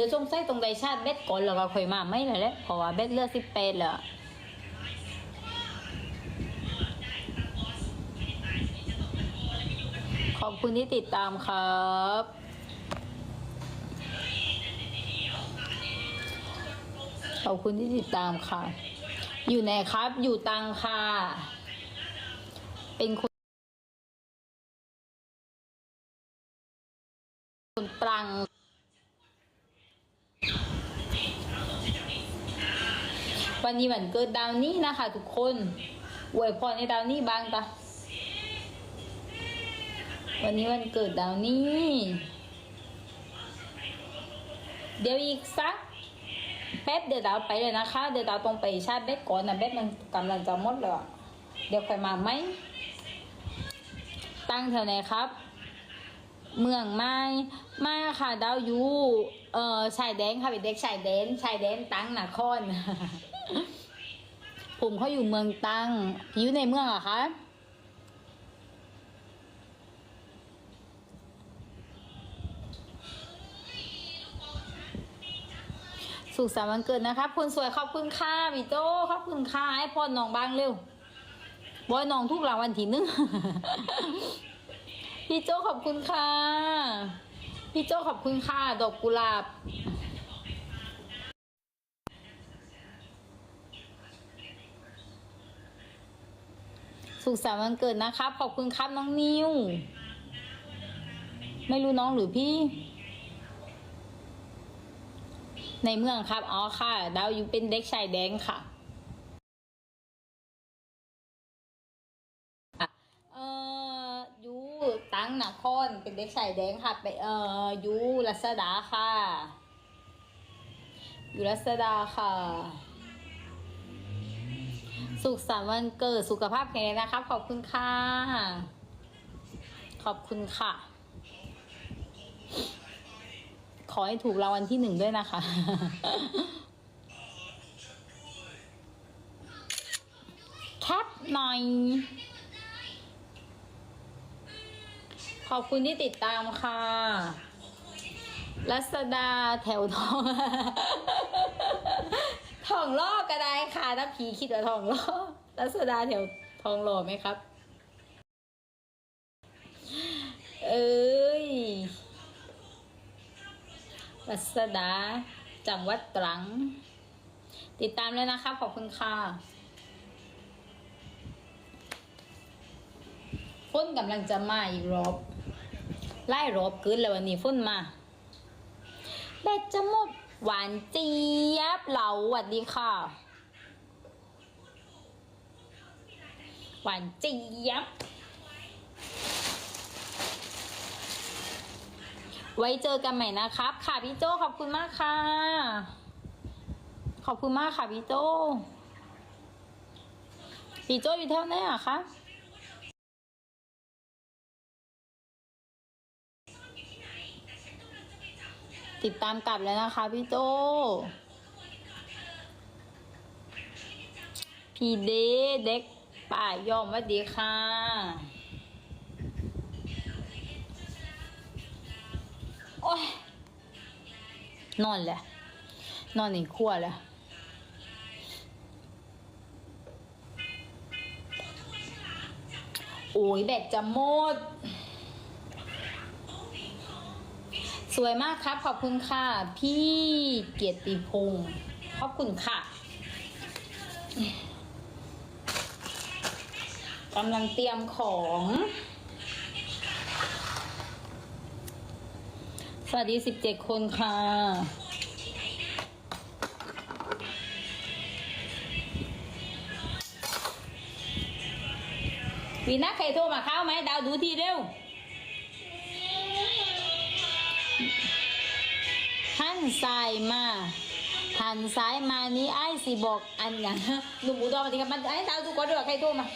ดี๋ยวสงสัยตรงใดชาติเบ็ดก่อนแล้วก็ค่อยมาไม่เลยแหละเพราะว่าเบ็ดเลือดสิบแปดแล้วขอบคุณที่ติดตามครับขอบคุณที่ติดตามค่ะ อยู่ไหนครับ อยู่ตังค่ะ เป็นคนคนตรัง วันนี้วันเกิดดาวนี่นะคะ ทุกคนอวยพรในดาวนี่บ้างตะวันนี้วันเกิดดาวนี่ เดี๋ยวอีกสักแป๊บเดี๋ยวดาวไปเลยนะคะ เดี๋ยวดาวต้องไปชาร์จแบตก่อนนะแบตมันกำลังจะหมดแล้วเดี๋ยวค่อยมาไหม ตั้งแถวไหนครับ เมืองไม้ไม่ค่ะดาวยูเอ่อชายแดนค่ะเป็นเด็กชายแดนชายแดนตั้งนคร ผมเขาอยู่เมืองตังอยู่ในเมืองเหรอะคะสุขสันต์วันเกิดนะครับคุณสวยขอบคุณค่ะพี่โจขอบคุณค่ะให้พรน้องบ้างเร็วบอยน้องทุกรางวัลทีนึงพี่โจขอบคุณค่ะ พี่โจขอบคุณค่ะ ดอกกุหลาบ สุขสันต์วันเกิดนะครับ ขอบคุณครับน้องนิว ไม่รู้น้องหรือพี่ ในเมืองครับ อ๋อค่ะ ดาวอยู่เป็นเด็กชายแดงค่ะ เอ่อยูตั้งนครเป็นเด็กชายแดงค่ะ ไป เอ่อยูรัศดาค่ะ อยู่รัศดาค่ะ สุขสันต์วันเกิดสุขภาพแข็งแรงนะครับ ขอบคุณค่ะ ขอบคุณค่ะ ขอให้ถูกรางวัลที่หนึ่งด้วยนะคะ แคปหน่อย ขอบคุณที่ติดตามค่ะรัศดาแถวทอง ทองล่อก็ได้ค่ะถ้าผีคิดว่าทองล่อรัศดาแถวทองหล่อไหมครับ เอ้ยรัศดาจังหวัดตรัง ติดตามเลยนะครับ ขอบคุณค่ะฝนกำลังจะมาอีกรอบไล่รอบเกินแล้ววันนี้ฝนมาแบตจะหมด หวานเจี๊ยบเหลาสวัสดีค่ะ หวานเจี๊ยบ ไว้เจอกันใหม่นะครับ ค่ะพี่โจขอบคุณมากค่ะ ขอบคุณมากค่ะพี่โจพี่โจอยู่แถวไหนอะคะ ติดตามกลับแล้วนะคะพี่โจ พี่เดเด็กป่ายอมวัสดีค่ะ โอ้ย นอนแหละ นอนในครัวแหละโอ้ยแบตจะหมด สวยมากครับ ขอบคุณค่ะ พี่เกียรติพงศ์ขอบคุณค่ะกำลังเตรียมของ สวัสดีสิบเจ็ดคนค่ะ วีนักใครโทรมาเข้าไหมดาวดูทีเร็ว นซ้ายมาหันซ้ายมานี้ไอ้สิบอกอันอย่างหนุ่มอุดรมาทีครับมันไอ้สาวดูก่อนด้วยวใครโทรมา